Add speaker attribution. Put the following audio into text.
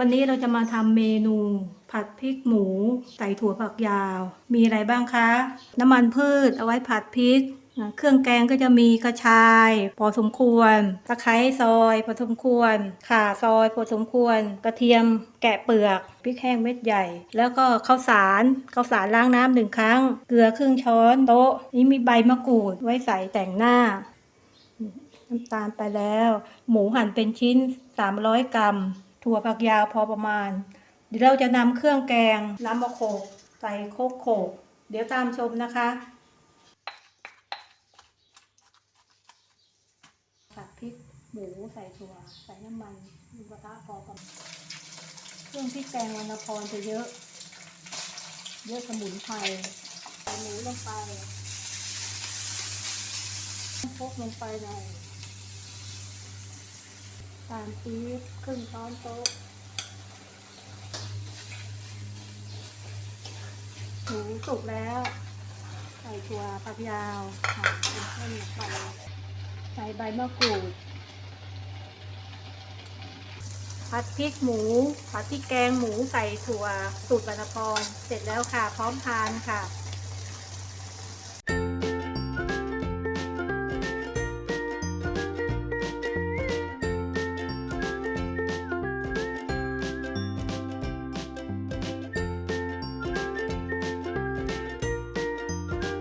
Speaker 1: วันนี้เราจะมาทำเมนู ผัดพริกหมูใส่ถั่วฝักยาว มีอะไรบ้างคะ น้ำมันพืชเอาไว้ผัดพริก เครื่องแกงก็จะมีกระชาย พอสมควร ตะไคร้ซอยพอสมควร ข่าซอยพอสมควร กระเทียมแกะเปลือก พริกแห้งเม็ดใหญ่ แล้วก็ข้าวสารข้าวสารล้างน้ำหนึ่งครั้ง เกลือครึ่งช้อนโต๊ะ นี่มีใบมะกรูดไว้ใส่แต่งหน้าน้ำตาลไปแล้ว หมูหั่นเป็นชิ้น 300 กรัม ถั่วผักยาวพอประมาณ เดี๋ยวเราจะนำเครื่องแกงน้ำมะโขกใส่โคกโขกเดี๋ยวตามชมนะคะผัดพริกหมูใส่ถั่วใส่น้ำมันมีกระทะพอประมาณเครื่องพริกแกงวรรณพรจะเยอะ เยอะสมุนไพรใส่หมูลงไปพกลงไปหน่อย ตามปี๊บครึ่งช้อนโต๊ะหมูสุกแล้ว ใส่ถั่วผักยาวหั่นเป็นเส้นไปใส่ใบมะกรูด ผัดพริกหมู ผัดพริกแกงหมูใส่ถั่วสูตรบรรพรเสร็จแล้วค่ะ พร้อมทานค่ะ